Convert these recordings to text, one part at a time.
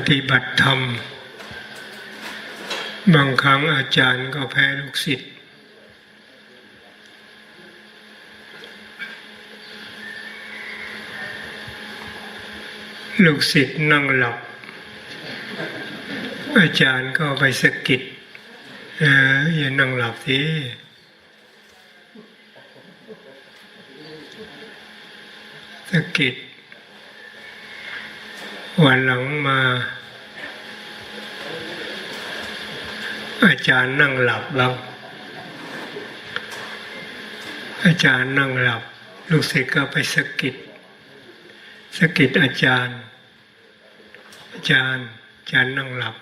ปฏิบัติธรรม บางครั้งอาจารย์ก็แพ้ลูกศิษย์ลูกศิษย์นั่งหลับ อาจารย์ก็ไปสะกิดเอออย่านั่งหลับสิสะกิด วันหลังมา อาจารย์นั่งหลับแล้ว อาจารย์นั่งหลับ ลูกศิษย์ก็ไปสะกิดสะกิดอาจารย์ อาจารย์อาจารย์นั่งหลับ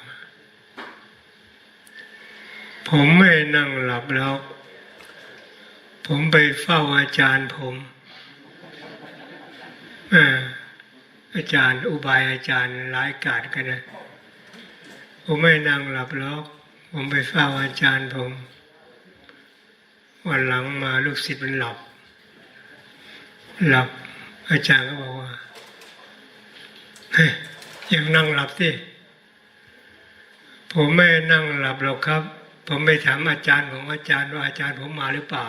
ผมไม่นั่งหลับแล้ว ผมไปเฝ้าอาจารย์ผมอ่า อาจารย์ อุบายอาจารย์ร้ายกาจกันนะผมไม่นั่งหลับหรอก ผมไปเฝ้าอาจารย์ผม วันหลังมาลูกศิษย์มันหลับ หลับ อาจารย์ก็บอกว่าเฮ้ยยังนั่งหลับสิผมไม่นั่งหลับหรอกครับ ผมไปถามอาจารย์ของอาจารย์ว่าอาจารย์ผมมาหรือเปล่า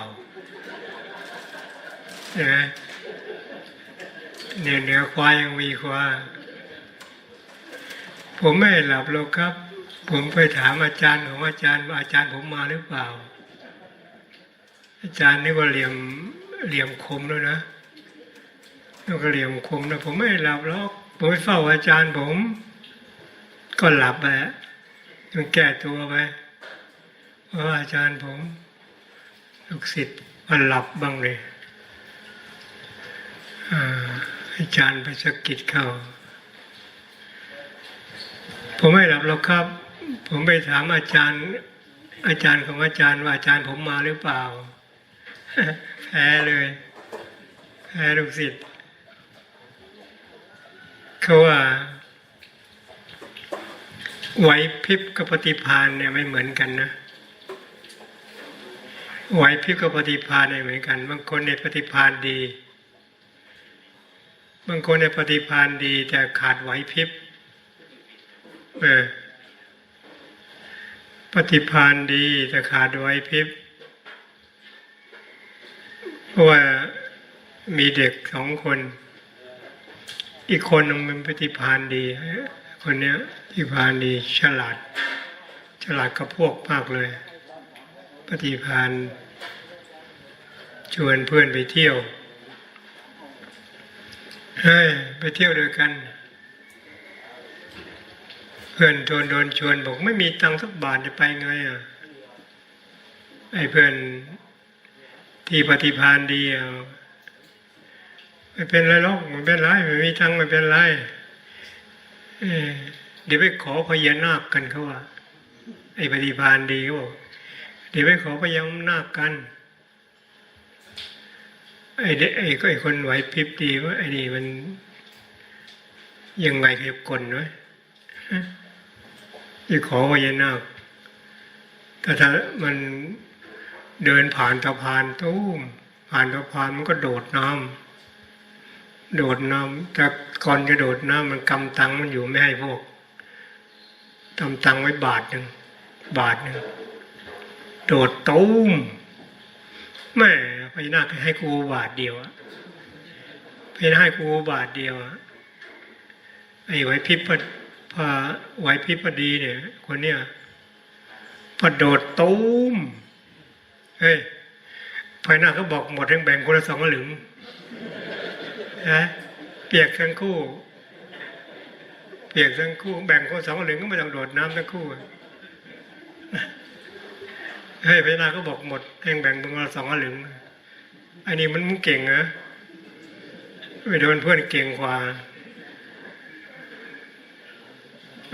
ใช่ไหม เหนี่ยเหนือควายยังมีควาผมไม่หลับหรอกครับ ผมไปถามอาจารย์ของอาจารย์ว่าอาจารย์ผมมาหรือเปล่า อาจารย์นี่ก็เหลี่ยมเหลี่ยมคมแล้วนะนี่ก็เหลี่ยมคมนะผมไม่หลับหรอกผมไปเฝ้าอาจารย์ผม ก็หลับไปแล้วต้องแก้ตัวไปเพราะว่าอาจารย์ผมลูกศิษย์มันหลับบ้างเลยอ่า อาจารย์ไปสะกิดเขาผมไม่หลับหรอกครับ ผมไปถามอาจารย์ อาจารย์ของอาจารย์ว่าอาจารย์ผมมาหรือเปล่า แพ้เลยแพ้ลูกศิษย์เขาว่าไหวพริบกับปฏิพานเนี่ยไม่เหมือนกันนะไหวพริบกับปฏิพานเนี่ยเหมือนกัน บางคนในปฏิพานดี บางคนในปฏิพานดีแต่ขาดไหวพริบเออปฏิพานดีแต่ขาดไหวพริบเพราะว่ามีเด็กสองคน อีกคนหนึงเป็นปฏิพานดีคนเนี้ยปฏิพานดีฉลาด ฉลาดกับพวกมากเลย ปฏิพานชวนเพื่อนไปเที่ยว เฮ้ยไปเที่ยวด้วยกัน เพื่อนโดนโดนชวนบอกไม่มีตังค์สักบาทจะไปไงอะไอ้เพื่อนที่ปฏิพานดีอะไม่เป็นไรหรอกไม่เป็นไรไม่มีตังค์ไม่เป็นไรเอ้ยเดี๋ยวไปขอพญานาคกันเขาว่าไอ้ปฏิพานดีเขาบอกเดี๋ยวไปขอพญานาคกัน ไอ้เด็กไอ้ก็ไอ้คนไหวพริบดีว่าไอ้นี่มัน ยังไงเก็บกลไว้ที่ขอพญานาคแต่ถ้ามันเดินผ่านสะพานตู้มผ่านสะพานมันก็โดดน้ำโดดน้ำแต่ก่อนจะโดดน้ำมันกำตังมันอยู่ไม่ให้พวกกำตังไว้บาทหนึ่งบาทหนึ่งโดดตู้มแม่ พญานาคให้กูบาทเดียวอะพญานาคให้กูบาทเดียวอะไอ้ไหวพิบพะพาไหวพิบดีเนี่ย คนเนี้ยพอโดดตูมเฮ้ยพญานาคก็บอกหมดทั้งแบ่งคนละสองหลึงนะเปียกทั้งคู่ เปียกทั้งคู่ แบ่งคนสองหลึงก็ไม่ต้องโดดน้ำทั้งคู่เฮ้ยพญานาคก็บอกหมดแห่งแบ่งมึงละสองหลึง อันนี้มันเก่งเหรอไปโดนเพื่อนเก่งกว่า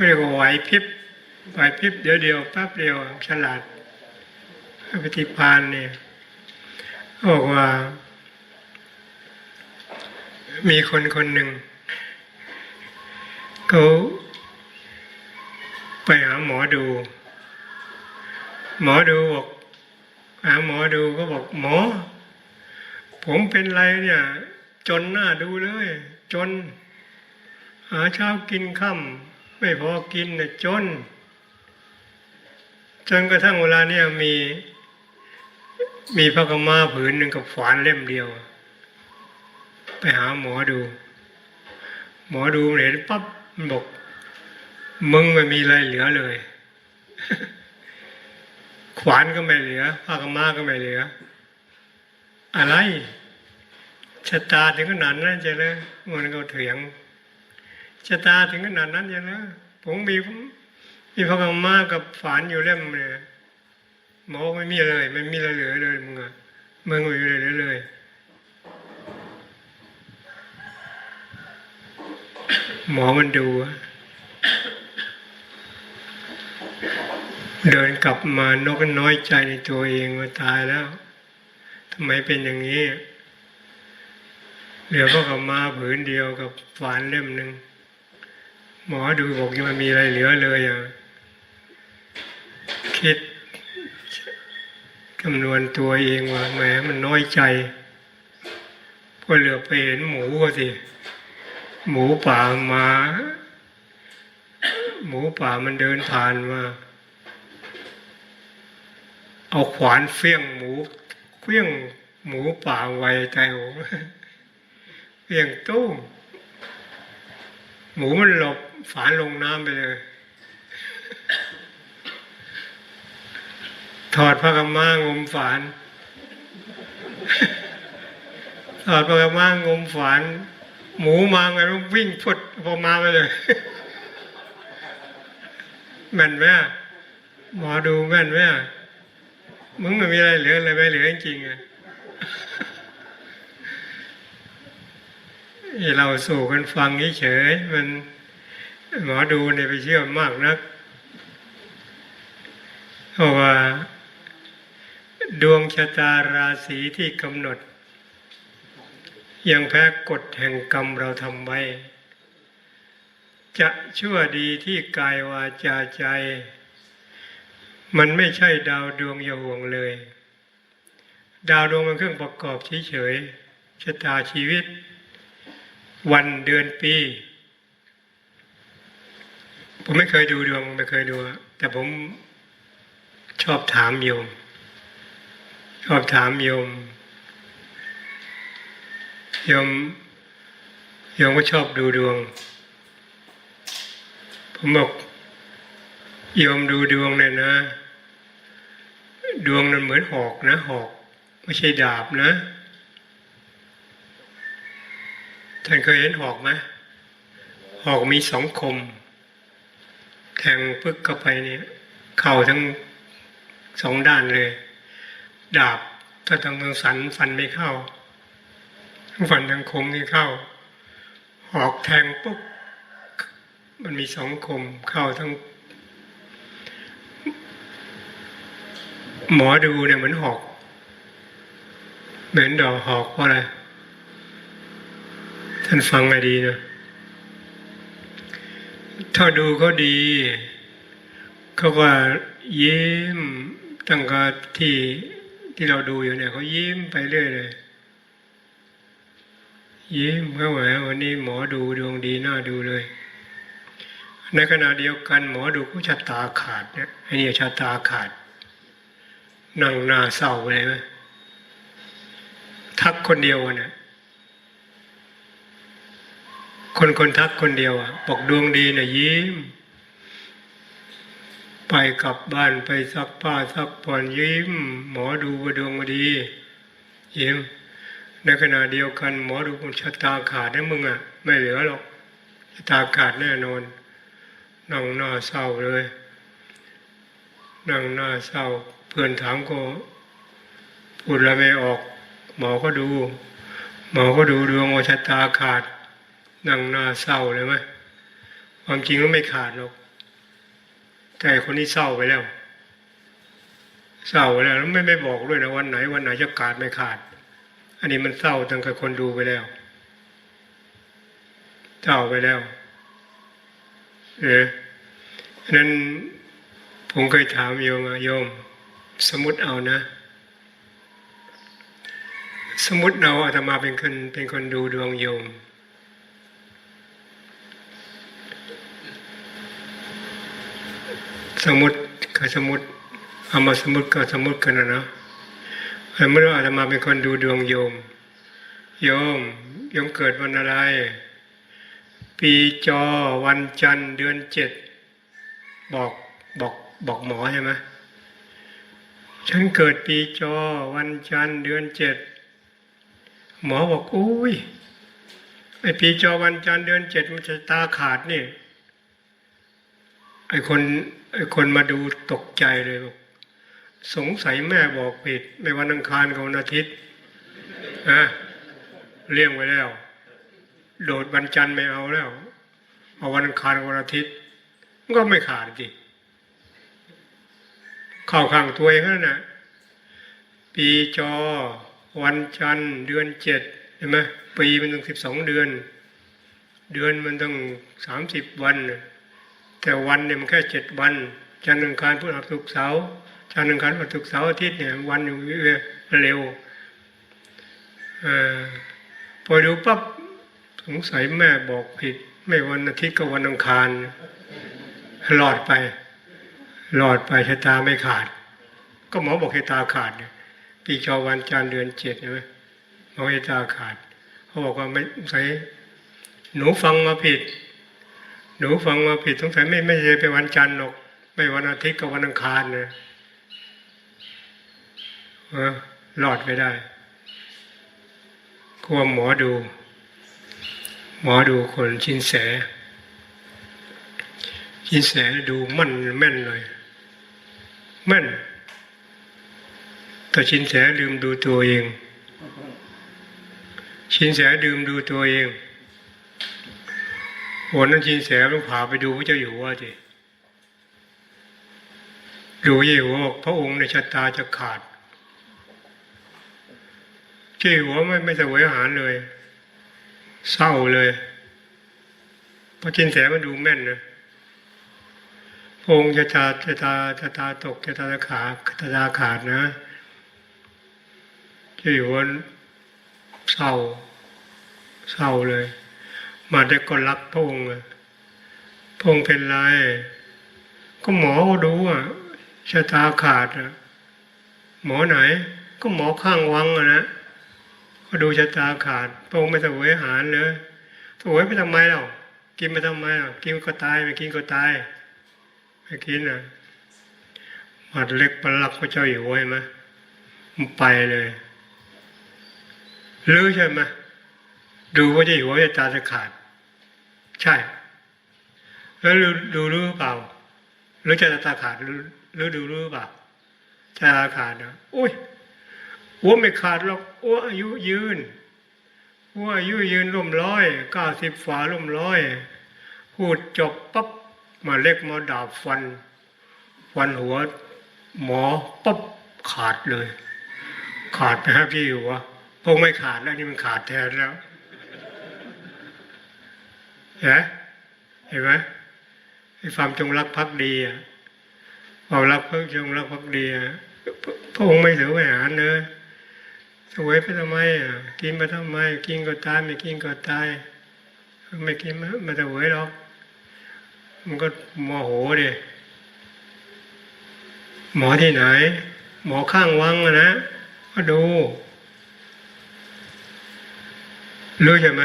เรียกว่าไหวพริบไหวพริบเดี๋ยวเดียวแป๊บเดียวฉลาดปฏิพานเนี่ยบอกว่า มีคนคนหนึ่งเขาไปหาหมอดู หมอดูบอกหาหมอดูก็บอกหมอ ผมเป็นไรเนี่ย จนหน้าดูเลย จน หาเช้ากินค่ำไม่พอกินเนะจน จนกระทั่งเวลาเนี่ยมี มีพระกำมาผืนหนึ่งกับฝานเล่มเดียว ไปหาหมอดู หมอดูเห็นปั๊บมันบอก มึงไม่มีอะไรเหลือเลย ขวานก็ไม่เหลือผ้ากำมาก็ไม่เหลือ อะไรชะตาถึงขนาดนั้นจะเลยมันก็เถียงชะตาถึงขนาดนั้นจะเลยผมมีมีผ้ากำมากับฝานอยู่เล่มเลยหมอไม่มีเลย ไม่มีอะไรเหลือเลยมึงอะมึงไม่มีอะไรเหลือเลยหมอมันดูเดินกลับมานกน้อยใจในตัวเองว่าตายแล้ว ทำไมเป็นอย่างนี้เหลือก็กับมาผืนเดียวกับฝานเล่มหนึ่งหมอดูบอกยังไม่มีอะไรเหลือเลยอะคิดคำนวณตัวเองว่าแหมมันน้อยใจพอเหลือไปเห็นหมูก็สิหมูป่ามา หมูป่ามันเดินผ่านมา เอาขวานเฟี้ยงหมู เฟี้ยงหมูป่าไวใจโหงเฟี้ยงตู้มหมูมันหลบฝานลงน้ำไปเลย ถอดพระกำมางมฝาน ถอดพระกำมางมฝาน หมูมาไงมันวิ่งพุดพอมาไปเลยแม่นไหมหมอดูแม่นไหม มึงไม่มีอะไรเหลือเลยไม่เหลือจริงๆอะเราสู่กันฟังเฉยมันหมอดูเนี่ยไปเชื่อมากนักเพราะว่า ดวงชะตาราศีที่กำหนด ยังแพ้กฎแห่งกรรมเราทำไว้ จะชั่วดีที่กายวาจาใจ มันไม่ใช่ดาวดวงอย่าห่วงเลย ดาวดวงมันเครื่องประกอบเฉยๆชะตาชีวิต วันเดือนปี ผมไม่เคยดูดวงไม่เคยดู แต่ผมชอบถามโยม ชอบถามโยมโยมโยมก็ชอบดูดวง ผมบอกโยมดูดวงเนี่ยนะ ดวงนั้นเหมือนหอกนะหอก ไม่ใช่ดาบนะ ท่านเคยเห็นหอกไหมหอกมีสองคม แทงปึ๊กเข้าไปเนี่ย เข่าทั้งสองด้านเลย ดาบถ้าทางทางสันฟันไม่เข้าฟันทางคมไม่เข้า หอกแทงปุ๊บมันมีสองคมเข้าทั้ง หมอดูเนี่ยเหมือนหอก เหมือนดอกหอกเพราะอะไร ท่านฟังมาดีนะถ้าดูเขาดี เขาก็ยิ้มตั้งแต่ที่ที่เราดูอยู่เนี่ยเขายิ้มไปเรื่อยเลยยิ้มเข้ามาวันนี้หมอดูดวงดีน่าดูเลย ในขณะเดียวกันหมอดูก็ชะตาขาดเนี่ยไอ้นี่ชะตาขาด นั่งหน้าเศร้าเลยทักคนเดียวอะเนี่ยคนคนทักคนเดียวอะบอกดวงดีนี่ยยิ้ม ไปกลับบ้านไปซักผ้าซักผ่อนยิ้ม หมอดูว่าดวงมาดี ยิ้ม ในขณะเดียวกัน หมอดูคนชะตาขาดนะมึงอะ ไม่เหลือหรอกชะตาขาดแน่นอนนั่งหน้าเศร้าเลยนั่งหน้าเศร้า เพื่อนถามก็พูดอะไรไม่ออก หมอก็ดู หมอก็ดูดวงว่าชะตาขาดนั่งหน้าเศร้าเลยไหมความจริงก็ไม่ขาดหรอกแต่คนนี้เศร้าไปแล้ว เศร้าไปแล้วแล้วไม่ไม่บอกด้วยนะวันไหน วันไหนจะขาดไม่ขาด อันนี้มันเศร้าตั้งแต่คนดูไปแล้วเศร้าไปแล้ว เออนั้นผมเคยถามโยมว่าโยม สมมติเอานะ สมมติเราอาตมาเป็นคนเป็นคนดูดวงโยม สมมติก็สมมติเอามาสมมติก็สมมติกันนะเนาะสมมติว่าอาตมาเป็นคนดูดวงโยม โยมโยมเกิดวันอะไร ปีจอวันจันทร์เดือนเจ็ดบอกบอกบอกหมอใช่ไหม ฉันเกิดปีจอ วันจันทร์เดือนเจ็ดหมอบอกอุ้ยไอปีจอวันจันทร์เดือนเจ็ดมันจะตาขาดนี่ไอคนไอคนมาดูตกใจเลยบอกสงสัยแม่บอกผิดในวันอังคารกับวันอาทิตย์นะเลี่ยงไว้แล้ว โดดวันจันทร์ไม่เอาแล้วเอาวันอังคารกับวันอาทิตย์มันก็ไม่ขาดดิ เข้าข้างตัวเองนั่นนะปีจอ วันจันทร์เดือนเจ็ดเห็นไหมปีมันต้องสิบสองเดือน เดือนมันต้องสามสิบวัน แต่วันเนี่ยมันแค่เจ็ดวัน จันทร์อังคารพุธหัสศุกร์เสาร์จันทร์อังคารพุธศุกร์เสาร์อาทิตย์เนี่ยวันอยู่เร็วอพอดูปั๊บสงสัยแม่บอกผิด ไม่วันอาทิตย์ก็วันอังคารหลอดไป หลอดไปชะตาไม่ขาด ก็หมอบอกชะตาขาดเนี่ยปีชอวันจันทร์เดือนเจ็ดใช่ไหมหมอชะตาขาด เขาบอกว่าไม่ใส่หนูฟังมาผิด หนูฟังมาผิดสงสัยไม่ไม่ใช่ไปวันจันทร์หรอก ไม่วันอาทิตย์กับวันอังคารนะเออรอดไม่ได้กลัวหมอดู หมอดูคนชินแสชินแสดูมั่นแม่นเลย ม่น แต่ชินแสลืมดูตัวเอง ชินแสลืมดูตัวเองวันนั้นชินแสต้องพาไปดูพระเจ้าอยู่ว่าสิดูเยู่หัวบอกพระองค์ในชะตาจะขาดเจ้หัวไม่ไม่เสวยอาหารเลย เศร้าเลยพระชินแสมันดูแม่นนะ องค์จะตาจะตาจะตาตกจะตาขาดจะตาขาดนะจ้าอยู่หัวเศร้าเศร้าเลย มาได้ก็รักพระองค์อะพระองค์เป็นไร ก็หมอก็ดูอะชะตาขาดอะหมอไหน ก็หมอข้างวังอะนะก็ดูชะตาขาด พระองค์ไม่เสวยอาหารเลยเสวยไปทำไมเรากินไปทำไมเรากินก็ตายไม่กินก็ตาย ไม่กินอะหมัดเล็กประลักพระเจ้าอยู่หัวเห็นไหมมันไปเลยรู้ใช่ไหมดูว่าจะอยู่ว่าจะตาจะขาด ใช่ แล้วดูรู้หรือเปล่าหรือจะตาขาดหรือหรือดูรู้เปล่าจะตาขาดนะโอ้ยหัวไม่ขาดหรอกหัวอายุยืนหัวอายุยืนร่มร้อยเก้าสิบฝาร่มร้อยพูดจบปั๊บ มาเล็กมาดาบฟัน ฟันหัว หมอปั๊บขาดเลย ขาดไปฮะพี่อยู่วะพงไม่ขาดแล้วนี่มันขาดแทนแล้วเห็นไหมเห็นไหมไอ้ความจงรักภักดีอะความรักเพิ่งจงรักภักดีอะพระองค์ไม่ถือไว้หารเลยสวยไปทำไมอะกินไปทำไม กินก็ตายไม่กินก็ตายไม่กินมันมันจะสวยหรอก มันก็โมโหดิหมอที่ไหน หมอข้างวังนะก็ดูรู้ใช่ไหม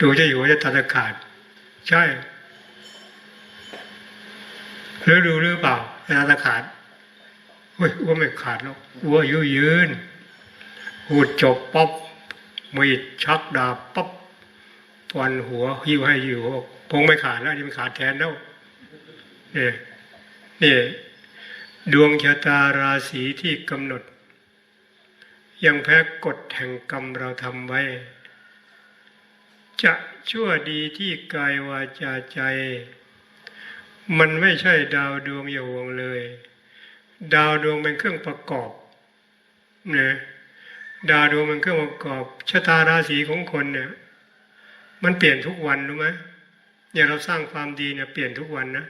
ดูจะอยู่จะตัดขาดใช่หรือดูหรือเปล่าจะตัดขาดเฮ้ยว่าไม่ขาดหรอกว่ายุยืนหูดจบป๊อบมีดชักดาบป๊อบ ฟันหัวหิ้วให้อยู่พงไม่ขาดแล้วนี่มันขาดแทนแล้วนี่นี่ดวงชะตาราศีที่กำหนด ยังแพ้กฎแห่งกรรมเราทำไว้ จะชั่วดีที่กายวาจาใจ มันไม่ใช่ดาวดวงอย่าห่วงเลย ดาวดวงเป็นเครื่องประกอบเนะดาวดวงเป็นเครื่องประกอบชะตาราศีของคนเนี่ย มันเปลี่ยนทุกวันรู้ไหมอย่างเราสร้างความดีเนี่ย เปลี่ยนทุกวันนะ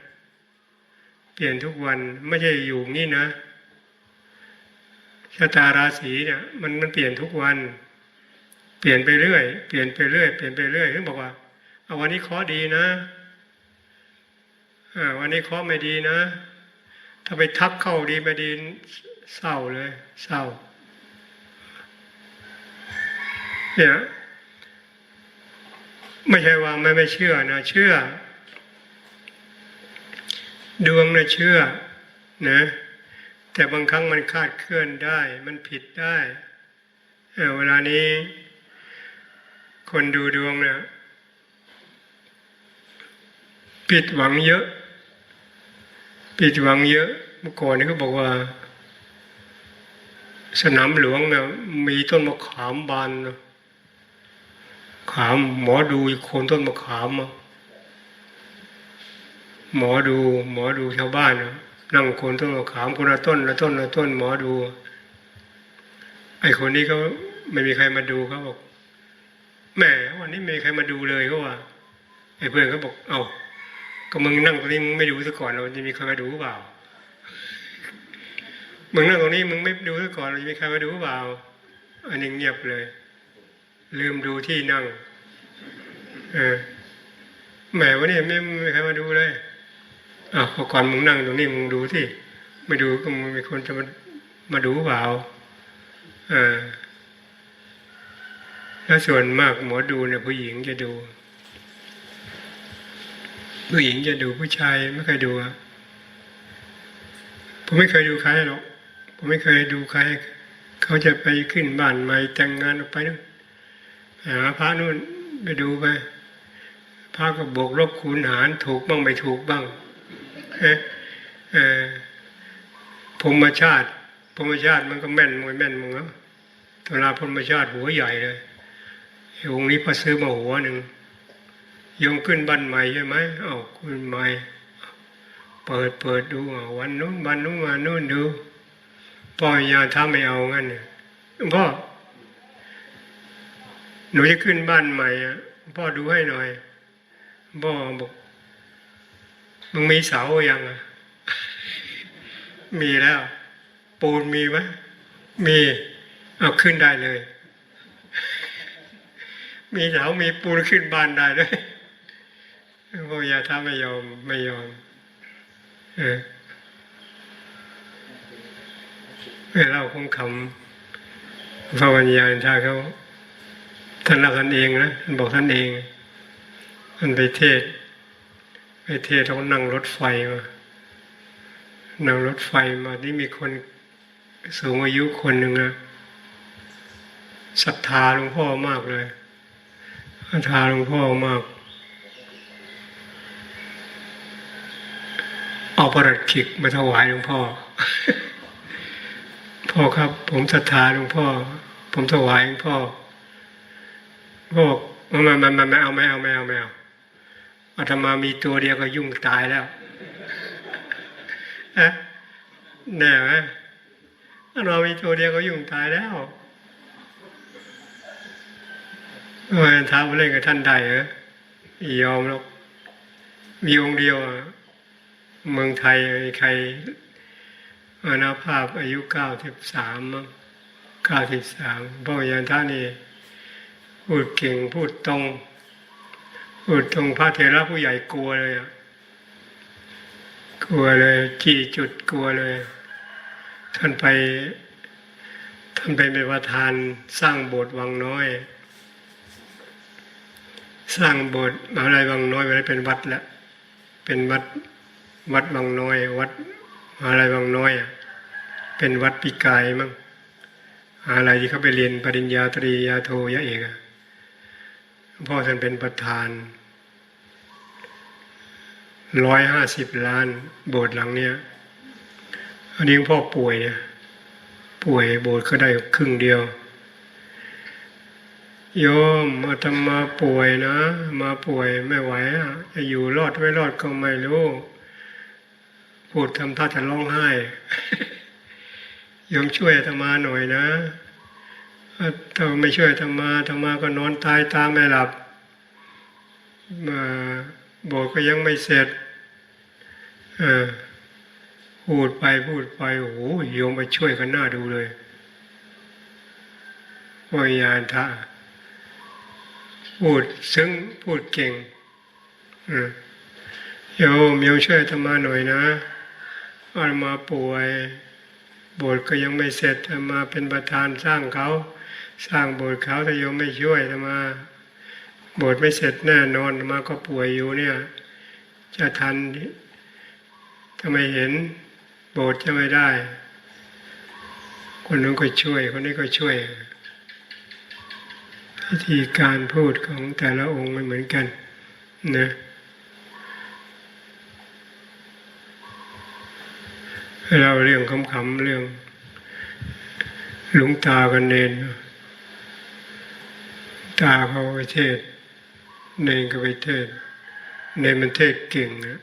เปลี่ยนทุกวันไม่ใช่อยู่นี่นะชะตาราศีเนี่ยมันมันเปลี่ยนทุกวัน เปลี่ยนไปเรื่อย เปลี่ยนไปเรื่อยเปลี่ยนไปเรื่อยถึงบอกว่าเอาวันนี้เคาะดีนะอ่าวันนี้เคาะไม่ดีนะ ถ้าไปทักเข้าดีไม่ดีเศร้าเลย เศร้าเนี่ย ไม่ใช่ว่าไม่ไม่เชื่อนะเชื่อ ดวงนะเชื่อนะแต่บางครั้งมันคาดเคลื่อนได้ มันผิดได้เอ่เวลานี้ คนดูดวงเนี่ยผิดหวังเยอะผิดหวังเยอะ เมื่อก่อนนี่เขาบอกว่า สนามหลวงเนี่ยมีต้นมะขามบานนะ ขามหมอดูคนต้นมะขามหมอดู หมอดูชาวบ้านนั่งโคนต้นมะขามคนละต้นละต้นละต้นหมอดู ไอคนนี้ก็ไม่มีใครมาดูเขาบอกแหมวันนี้ไม่มีใครมาดูเลยเขาว่าไอ้เพื่อนเขาบอก เอา้าก็มึงนั่งตรงนี้มึงไม่ดูซะก่อนเราจะมีใครมาดูหรือเปล่ามึงนั่งตรงนี้มึงไม่ดูซะก่อนเราจะมีใครมาดูหรือเปล่าอันนี้เงียบเลย ลืมดูที่นั่ง เออแหมวันนี้ไม่ไม่มีใครมาดูเลยอะพอก่อนมึงนั่งตรงนี้มึงดูที่ไม่ดูก็มึงมีคนจะมามาดูเปล่าเออแล้วส่วนมากหมอดูเนี่ยผู้หญิงจะดู ผู้หญิงจะดูผู้ชายไม่เคยดูอะผมไม่เคยดูใครหรอกผมไม่เคยดูใคร เขาจะไปขึ้นบ้านใหม่แต่งงานออกไปนู่น หาพระนู่นไปดูไปพระก็บวกลบคูณหารถูกบ้างไม่ถูกบ้างเอเอพรมชาติพรมชาติมันก็แม่นมวยแม่นมึงแล้วเวลาพรมชาติหัวใหญ่เลยไอ้องค์นี้พอซื้อมาหัวหนึ่งโยมขึ้นบ้านใหม่ใช่ไหมเอาขึ้นใหม่ เปิดเปิดดูวันนู้นวันนู้นวันนู้นดูพ่อยาถ้าไม่เอางั้นเนี่ยพ่อ หนูจะขึ้นบ้านใหม่อะพ่อดูให้หน่อยพ่อบอกมึงมีเสายังอะมีแล้ว ปูนมีไหมมีเอาขึ้นได้เลย มีเสามีปูนขึ้นบ้านได้เลยพ่อยาถ้าไม่ยอมไม่ยอม เออเวลาคงคำพระวัญญาณชาเขา ท่านเล่าท่านเองนะท่านบอกท่านเองท่านไปเทศ ไปเทศเขานั่งรถไฟมานั่งรถไฟมาที่มีคนสูงอายุคนหนึ่งนะศรัทธาหลวงพ่อมากเลยศรัทธาหลวงพ่อมากเอาประหลัดขิกมาถวายหลวงพ่อ พ่อครับ ผมศรัทธาหลวงพ่อ ผมถวายหลวงพ่อ พ่อบอกไม่ไม่ไม่ไม่เอาไม่เอาไม่เอาไม่เอาอาตมามีตัวเดียวก็ยุ่งตายแล้วอะแน่ไหมอาตมามีตัวเดียวก็ยุ่งตายแล้วมื่อท้าเล่นกับท่านได้เหรอยอมหรอกมีองค์เดียวเมืองไทยมีใครอนาภาพอายุเก้าสิบสามเก้าสิบสามพ่อยันท่านี่ พูดเก่งพูดตรงพูดตรงพระเถระผู้ใหญ่กลัวเลยอะกลัวเลยจี้จุดกลัวเลย ท่านไปท่านไปเป็นประธานสร้างโบสถ์วังน้อย สร้างโบสถ์อะไรวังน้อยไว้เป็นวัดแล้วเป็นวัดวัดบางน้อย วัดอะไรบางน้อยอะเป็นวัดปีกายมั้งอะไรที่เขาไปเรียนปริญญาตรียาโทยะเอกอะ พ่อท่านเป็นประธานร้อยห้าสิบล้าน โบสถ์หลังเนี้ยอันนี้พ่อป่วยเนี่ยป่วยโบสถ์ก็ได้ครึ่งเดียว โยมมาทำมาป่วยนะ มาป่วยไม่ไหวอะจะอยู่รอดไม่รอดก็ไม่รู้พูดทำท่าจะร้องไห้โยมช่วยอาตมาหน่อยนะ ถ้าไม่ช่วยอาตมาอาตมาก็นอนตายตาไม่หลับมาบสถ์ก็ยังไม่เสร็จอพูดไปพูดไปโอ้โหโยมไปช่วยกันหน้าดูเลยวิญญาณท่าพูดซึ้งพูดเก่งโยมโยมช่วยอาตมาหน่อยนะอามาป่วยบสถ์ก็ยังไม่เสร็จมาเป็นประธานสร้างเขา สร้างโบสถ์เขาแต่โยมไม่ช่วยอาตมาโบสถ์ไม่เสร็จแน่นอนอาตมาก็ป่วยอยู่เนี่ย จะทันถ้าไมเห็นโบสถ์จะไม่ได้ คนนู้นก็ช่วย คนนี้ก็ช่วยวิธีการพูดของแต่ละองค์ไม่เหมือนกันนะเราเรื่องคำๆเรื่องหลวงตากันเนน ตาเขาไปเทศเนนก็ไปเทศเนนมันเทศเก่งนะ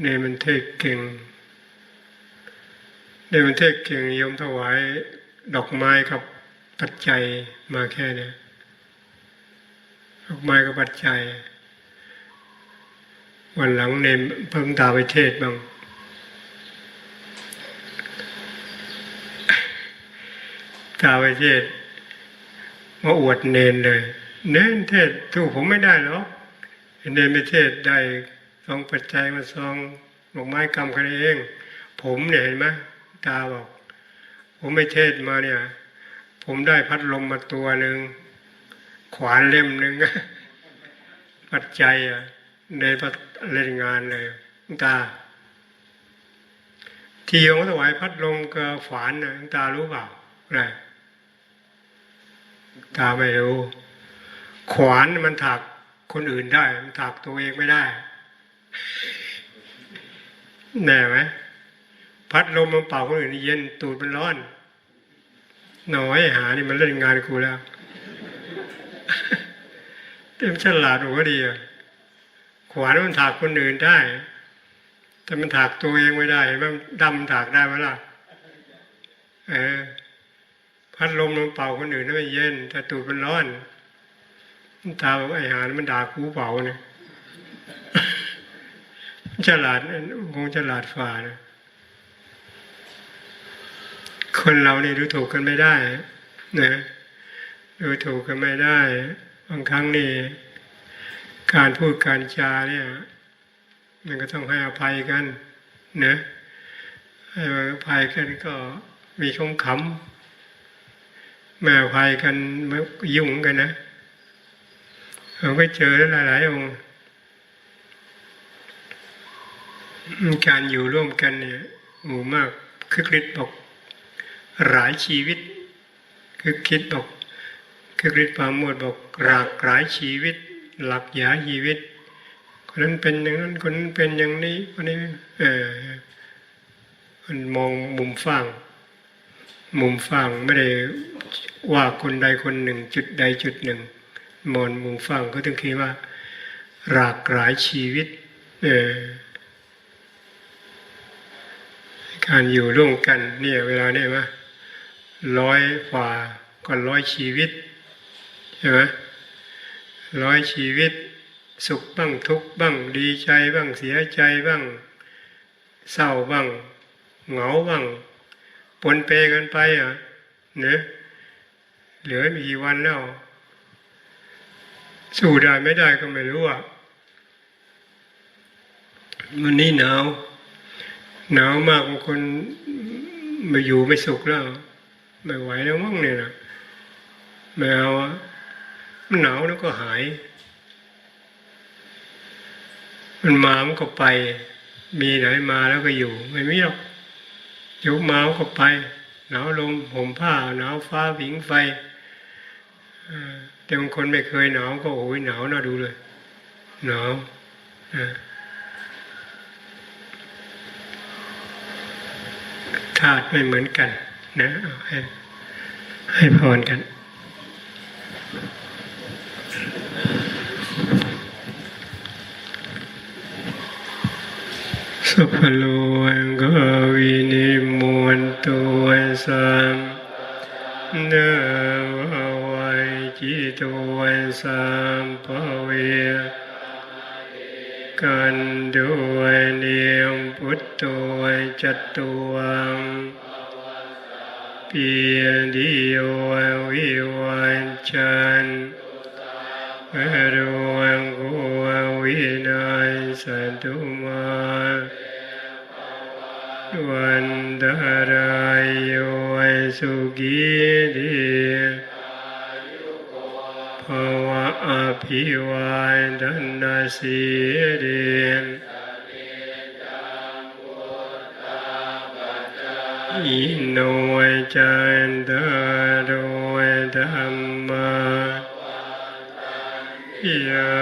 เนนมันเทศเก่งเนนมันเทศเก่งยมถวายดอกไม้กับปัจจัยมาแค่เนี้ยดอกไม้กับปัจจัย วันหลังเนนเพิ่งตาไปเทศบ้างตาไปเทศ มาอวดเนนเลย เนนเทศถูกผมไม่ได้หรอกเนนไปเทศได้ซองปัจจัยมาซองดอกไม้กรรมกันเอง ผมเนี่ยเห็นไหมตาบอก ผมไปเทศมาเนี่ย ผมได้พัดลมมาตัวหนึ่งขวานเล่มหนึ่งปัจจัยอะในเล่นงานเลยตาที่โยงถวายพัดลมกับขวานนะตารู้เปล่าอะไร ตาไม่รู้ ขวานมันถักคนอื่นได้ มันถักตัวเองไม่ได้แน่ไหมพัดลมมันเป่าคนอื่นเย็นตูดมันร้อน หน้อยหานี่มันเล่นงานกูแล้วเต็มฉลาดหัวดีอะขวานมันถากคนอื่นได้ แต่มันถากตัวเองไม่ได้มันดำถากได้ไหมล่ะ เออ พัดลมมันเป่าคนอื่นนั่นไม่เย็น แต่ตูดมันร้อนตาบอกไอ้หานมันด่ากูเป่าเนี่ยฉลาดคงฉลาดฝ่านะคนเราเนี่ยดูถูกกันไม่ได้นะดูถูกกันไม่ได้บางครั้งนี่การพูดการจาเนี่ย มันก็ต้องให้อภัยกันนะให้อภัยกันก็มีคงขำ ม่อภัยกันมันยุ่งกันนะเราก็เจอหลายๆองค์การอยู่ร่วมกันเนี่ยหมู่มากคึกฤทธิ์บอกหลายชีวิตคือคิดบอกคือฤทธิ์ปาโมดบอกหลากหลายชีวิต หลักหยาชีวิต คนนั้นเป็นอย่างนั้นคนนั้นเป็นอย่างนี้คนนี้เออมันมองมุมฟัง มุมฟังไม่ได้ว่าคนใดคนหนึ่ง จุดใดจุดหนึ่ง มองมุมฟังก็ต้องคิดว่า หลากหลายชีวิต เออการอยู่ร่วมกันเนี่ยเวลาเนี่ยว่าร้อยฝ่าก็ร้อยชีวิตใช่ไหมร้อยชีวิต สุขบ้างทุกบ้างดีใจบ้างเสียใจบ้าง เศร้าบ้างเหงาบ้าง ปนเปกันไปอะเนะเหลือมีกี่วันแล้ว สู้ได้ไม่ได้ก็ไม่รู้อะวันนี้หนาว หนาวมากบางคนมาอยู่ไม่สุขแล้วไม่ไหวแล้วมั้งเนี่ยนะไม่เอามันหนาวแล้วก็หาย มันมามันก็ไป มีไหนมาแล้วก็อยู่ ไม่มีหรอก เดี๋ยวมาก็ไป หนาวลมห่มผ้าหนาวฟ้าผิงไฟแต่บางคนไม่เคยหนาวก็โอ้ยหนาวน่าดูเลยหนาวธาตุไม่เหมือนกัน นะให้ให้พรกันสุภโลงกวินิมวน ตัวสัมเนววัยจิตวันสัมภเวกันด้วยเนียมพุทธวยจัตตวังเปียดิโยวิวันจันเวรวังกุวินัยสันตุมา วันตรายโยสุขีทีภวะอภิวาทนาสีริอินโนยจันตารโยธรรมายา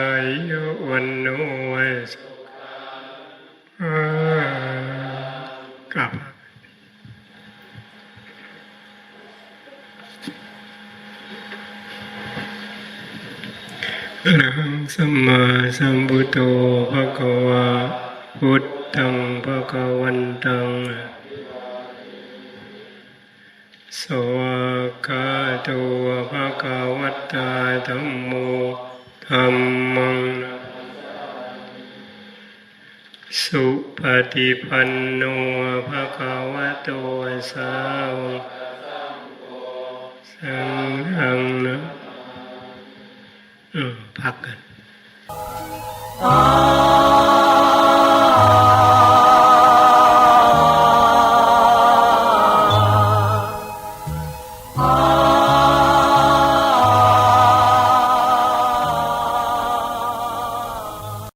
ยุวันโนสุขักลับ อหังสัมมาสัมพุทโธภะคะวะพุทธังภะคะวันตัง สวากาโตภะคะวัตตาธัมโมธัมมัง สุปฏิปันโนภะคะวะโตสาวกสังฆังนะ พักกันอ